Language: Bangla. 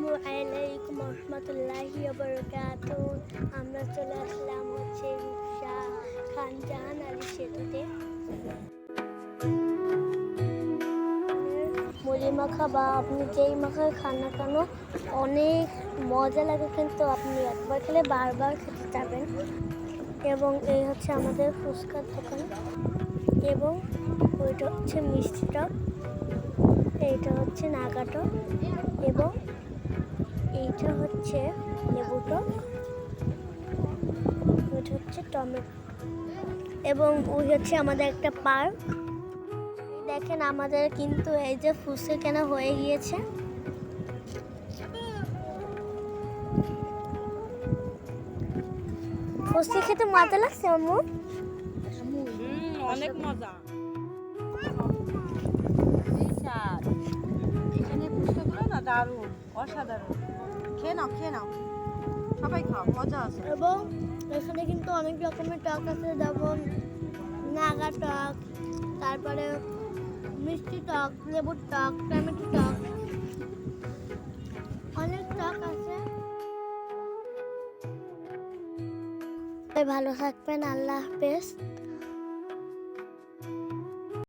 আসসালামু আলাইকুম রহমতুল্লাহি বরকাতুন আমরা চলে আসলাম হচ্ছে রূপসা খান জাহান আলী সেতুতে। মুড়ি মাখা বা আপনি যেই মাখা খান না কেন, অনেক মজা লাগে কিন্তু আপনি একবার খেলে বারবার খেতে যাবেন। এবং এই হচ্ছে আমাদের ফুচকার দোকান। এবং ওইটা হচ্ছে মিষ্টি টক এইটা হচ্ছে নাগাটক এবং এইটা হচ্ছে লেবু টক ওইটা হচ্ছে টমেটো। এবং ওই হচ্ছে আমাদের একটা পার্ক। দেখেন আমাদের কিন্তু এই যে ফুসে কেন হয়ে গিয়েছে। ফুসি খেতে মজা লাগছে অনেক মজা। দারুণ, অসাধারণ। খেয়ে নাও খেয়ে নাও। সবাই খাও, মজা আছে। এবং এখানে কিন্তু অনেক রকমের টক আছে, যেমন নাগা টক, তারপরে মিষ্টি টক, লেবুর টক, টমেটো টক, অনেক টক আছে। ভালো থাকবেন, আল্লাহ হাফেজ।